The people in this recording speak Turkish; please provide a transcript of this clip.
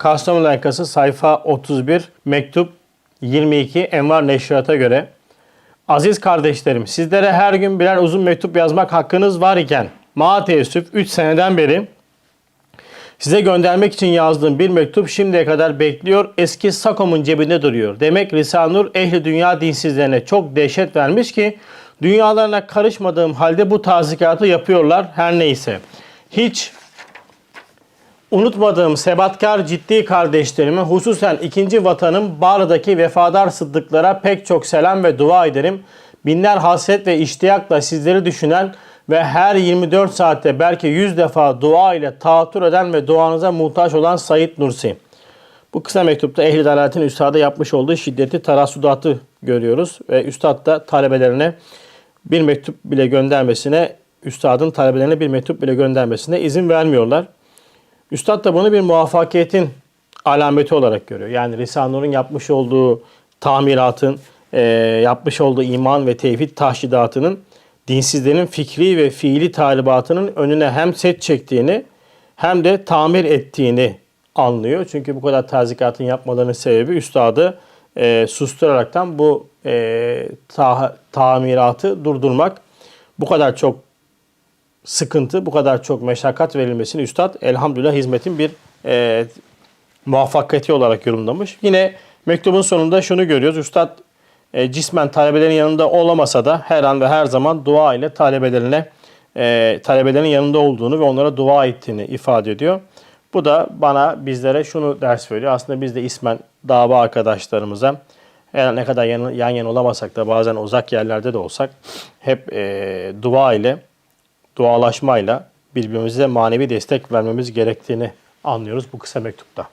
Kastamonu Arkası sayfa 31 mektup 22 Envar Neşriat'a göre Aziz kardeşlerim sizlere her gün birer uzun mektup yazmak hakkınız var iken ma teessüf 3 seneden beri Size göndermek için yazdığım bir mektup şimdiye kadar bekliyor. Eski Sakom'un cebinde duruyor. Demek Risale-i ehli dünya dinsizlerine çok dehşet vermiş ki dünyalarına karışmadığım halde bu tazikatı yapıyorlar. Her neyse. Hiç unutmadığım sebatkar ciddi kardeşlerime hususen ikinci vatanım Bağrı'daki vefadar sıddıklara pek çok selam ve dua ederim. Binler hasret ve iştiyakla sizleri düşünen ve her 24 saatte belki 100 defa dua ile tahattür eden ve duanıza muhtaç olan Said Nursi. Bu kısa mektupta Ehli Dalalet'in Üstad'a yapmış olduğu şiddeti tarasudatı görüyoruz. Ve Üstad da talebelerine bir mektup bile göndermesine, Üstad'ın talebelerine bir mektup bile göndermesine izin vermiyorlar. Üstad da bunu bir muvaffakiyetin alameti olarak görüyor. Yani Risale-i yapmış olduğu tamiratın, e, yapmış olduğu iman ve tevhid tahşidatının dinsizlerin fikri ve fiili talibatının önüne hem set çektiğini hem de tamir ettiğini anlıyor. Çünkü bu kadar tazikatın yapmalarının sebebi üstadı e, susturaraktan bu e, ta- tamiratı durdurmak. Bu kadar çok sıkıntı, bu kadar çok meşakkat verilmesini üstad elhamdülillah hizmetin bir e, muvaffakiyeti olarak yorumlamış. Yine mektubun sonunda şunu görüyoruz. Üstad e, cismen talebelerin yanında olamasa da her an ve her zaman dua ile talebelerine e, talebelerin yanında olduğunu ve onlara dua ettiğini ifade ediyor. Bu da bana bizlere şunu ders veriyor. Aslında biz de ismen dava arkadaşlarımıza her ne kadar yan, yan yana olamasak da bazen uzak yerlerde de olsak hep e, dua ile dualaşmayla birbirimize manevi destek vermemiz gerektiğini anlıyoruz bu kısa mektupta.